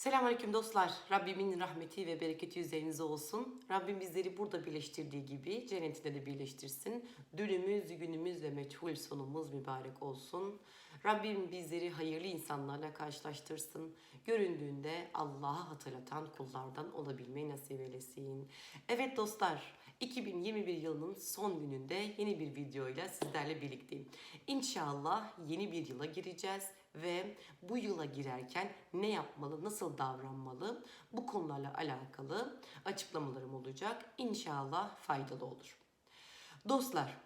Selamünaleyküm dostlar. Rabbimin rahmeti ve bereketi üzerinize olsun. Rabbim bizleri burada birleştirdiği gibi cennetinde de birleştirsin. Dünümüz, günümüz ve meçhul sonumuz mübarek olsun. Rabbim bizleri hayırlı insanlarla karşılaştırsın. Göründüğünde Allah'ı hatırlatan kullardan olabilmeyi nasip eylesin. Evet dostlar, 2021 yılının son gününde yeni bir videoyla sizlerle birlikteyim. İnşallah yeni bir yıla gireceğiz ve bu yıla girerken ne yapmalı, nasıl davranmalı bu konularla alakalı açıklamalarım olacak. İnşallah faydalı olur. Dostlar,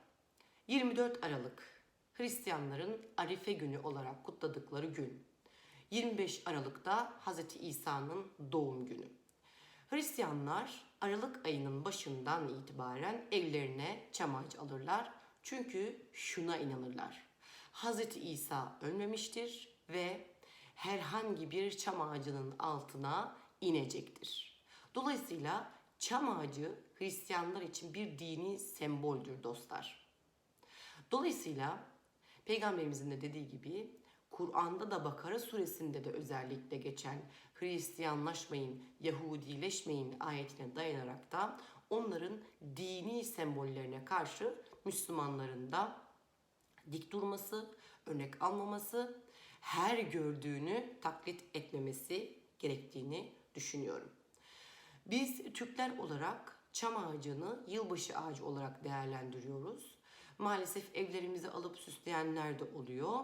24 Aralık Hristiyanların Arife günü olarak kutladıkları gün. 25 Aralık'ta Hz. İsa'nın doğum günü. Hristiyanlar Aralık ayının başından itibaren ellerine çam ağacı alırlar. Çünkü şuna inanırlar. Hz. İsa ölmemiştir ve herhangi bir çam ağacının altına inecektir. Dolayısıyla çam ağacı Hristiyanlar için bir dini semboldür dostlar. Dolayısıyla Peygamberimizin de dediği gibi Kur'an'da da Bakara suresinde de özellikle geçen Hristiyanlaşmayın, Yahudileşmeyin ayetine dayanarak da onların dini sembollerine karşı Müslümanların da dik durması, örnek almaması, her gördüğünü taklit etmemesi gerektiğini düşünüyorum. Biz Türkler olarak çam ağacını yılbaşı ağacı olarak değerlendiriyoruz. Maalesef evlerimize alıp süsleyenler de oluyor.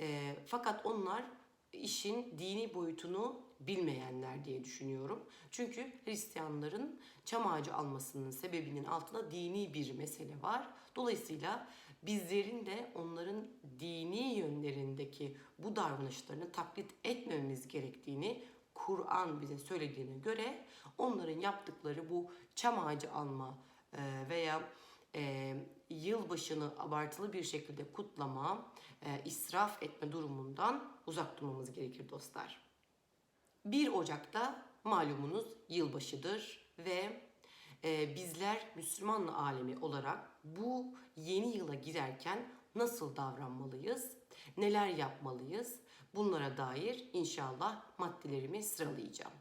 E, fakat onlar işin dini boyutunu bilmeyenler diye düşünüyorum. Çünkü Hristiyanların çam ağacı almasının sebebinin altında dini bir mesele var. Dolayısıyla bizlerin de onların dini yönlerindeki bu davranışlarını taklit etmememiz gerektiğini Kur'an bize söylediğine göre onların yaptıkları bu çam ağacı alma e, veya e, yılbaşını abartılı bir şekilde kutlama, e, israf etme durumundan uzak durmamız gerekir dostlar. 1 Ocak'ta malumunuz yılbaşıdır ve bizler Müslüman alemi olarak bu yeni yıla girerken nasıl davranmalıyız, neler yapmalıyız bunlara dair inşallah maddelerimi sıralayacağım.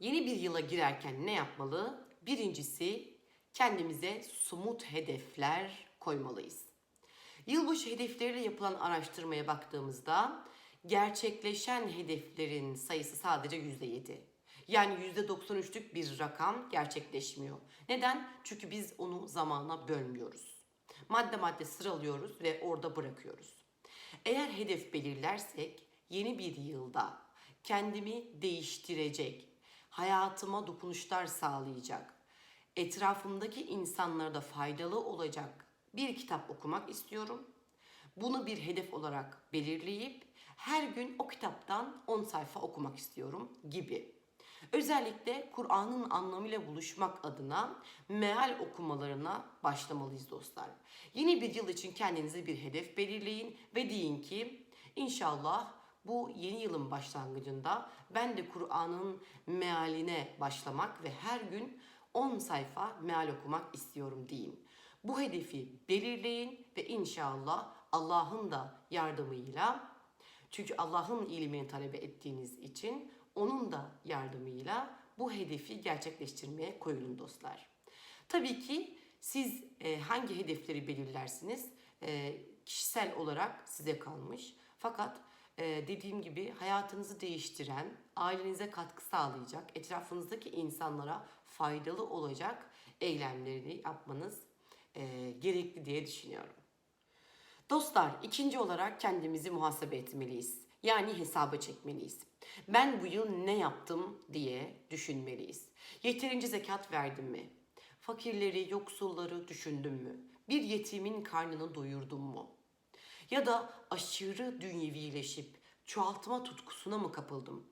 Yeni bir yıla girerken ne yapmalı? Birincisi kendimize somut hedefler koymalıyız. Yılbaşı hedefleriyle yapılan araştırmaya baktığımızda gerçekleşen hedeflerin sayısı sadece %7. Yani %93'lük bir rakam gerçekleşmiyor. Neden? Çünkü biz onu zamana bölmüyoruz. Madde madde sıralıyoruz ve orada bırakıyoruz. Eğer hedef belirlersek yeni bir yılda kendimi değiştirecek, hayatıma dokunuşlar sağlayacak, etrafımdaki insanlara da faydalı olacak bir kitap okumak istiyorum. Bunu bir hedef olarak belirleyip her gün o kitaptan 10 sayfa okumak istiyorum gibi. Özellikle Kur'an'ın anlamıyla buluşmak adına meal okumalarına başlamalıyız dostlar. Yeni bir yıl için kendinize bir hedef belirleyin ve deyin ki inşallah bu yeni yılın başlangıcında ben de Kur'an'ın mealine başlamak ve her gün 10 sayfa meal okumak istiyorum deyin. Bu hedefi belirleyin ve inşallah Allah'ın da yardımıyla çünkü Allah'ın ilmini talep ettiğiniz için onun da yardımıyla bu hedefi gerçekleştirmeye koyulun dostlar. Tabii ki siz e, hangi hedefleri belirlersiniz e, kişisel olarak size kalmış. Fakat e, dediğim gibi hayatınızı değiştiren, ailenize katkı sağlayacak, etrafınızdaki insanlara faydalı olacak eylemlerini yapmanız e, gerekli diye düşünüyorum. Dostlar ikinci olarak kendimizi muhasebe etmeliyiz. Yani hesaba çekmeliyiz. Ben bu yıl ne yaptım diye düşünmeliyiz. Yeterince zekat verdim mi? Fakirleri, yoksulları düşündüm mü? Bir yetimin karnını doyurdum mu? Ya da aşırı dünyevileşip çoğaltma tutkusuna mı kapıldım?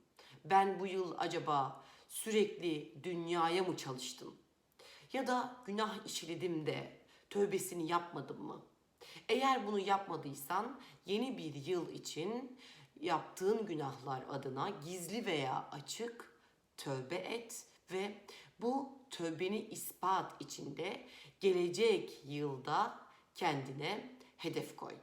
Ben bu yıl acaba sürekli dünyaya mı çalıştım? Ya da günah işledim de tövbesini yapmadım mı? Eğer bunu yapmadıysan yeni bir yıl için yaptığın günahlar adına gizli veya açık tövbe et ve bu tövbeni ispat içinde gelecek yılda kendine hedef koy.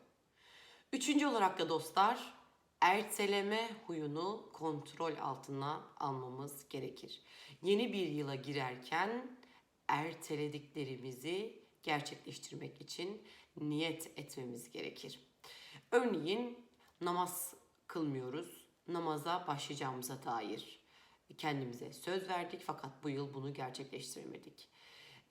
Üçüncü olarak da dostlar erteleme huyunu kontrol altına almamız gerekir. Yeni bir yıla girerken ertelediklerimizi gerçekleştirmek için niyet etmemiz gerekir. Örneğin namaz kılmıyoruz. Namaza başlayacağımıza dair kendimize söz verdik fakat bu yıl bunu gerçekleştiremedik.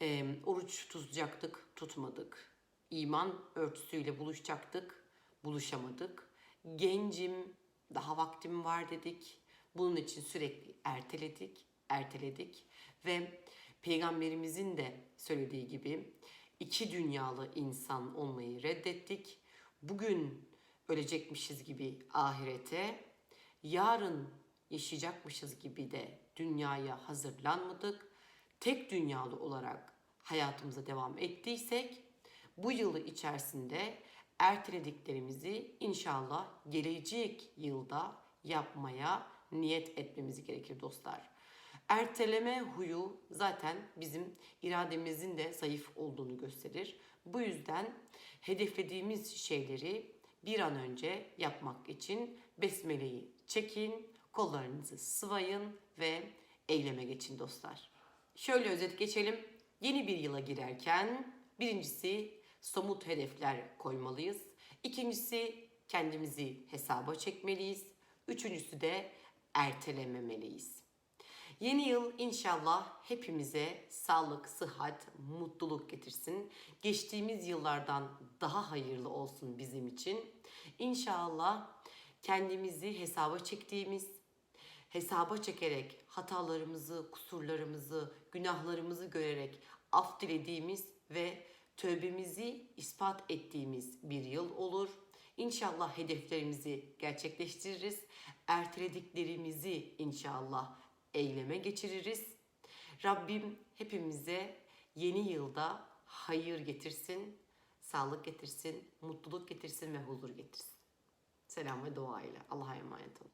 Ee, oruç tutacaktık, tutmadık. İman örtüsüyle buluşacaktık, buluşamadık. Gencim, daha vaktim var dedik. Bunun için sürekli erteledik, erteledik ve peygamberimizin de söylediği gibi iki dünyalı insan olmayı reddettik. Bugün ölecekmişiz gibi ahirete, yarın yaşayacakmışız gibi de dünyaya hazırlanmadık. Tek dünyalı olarak hayatımıza devam ettiysek bu yılı içerisinde ertelediklerimizi inşallah gelecek yılda yapmaya niyet etmemiz gerekir dostlar. Erteleme huyu zaten bizim irademizin de zayıf olduğunu gösterir. Bu yüzden hedeflediğimiz şeyleri bir an önce yapmak için besmeleyi çekin, kollarınızı sıvayın ve eyleme geçin dostlar. Şöyle özet geçelim. Yeni bir yıla girerken birincisi somut hedefler koymalıyız. İkincisi kendimizi hesaba çekmeliyiz. Üçüncüsü de ertelememeliyiz. Yeni yıl inşallah hepimize sağlık, sıhhat, mutluluk getirsin. Geçtiğimiz yıllardan daha hayırlı olsun bizim için. İnşallah kendimizi hesaba çektiğimiz, hesaba çekerek hatalarımızı, kusurlarımızı, günahlarımızı görerek af dilediğimiz ve tövbemizi ispat ettiğimiz bir yıl olur. İnşallah hedeflerimizi gerçekleştiririz. Ertelediklerimizi inşallah eyleme geçiririz. Rabbim hepimize yeni yılda hayır getirsin, sağlık getirsin, mutluluk getirsin ve huzur getirsin. Selam ve dua ile. Allah'a emanet olun.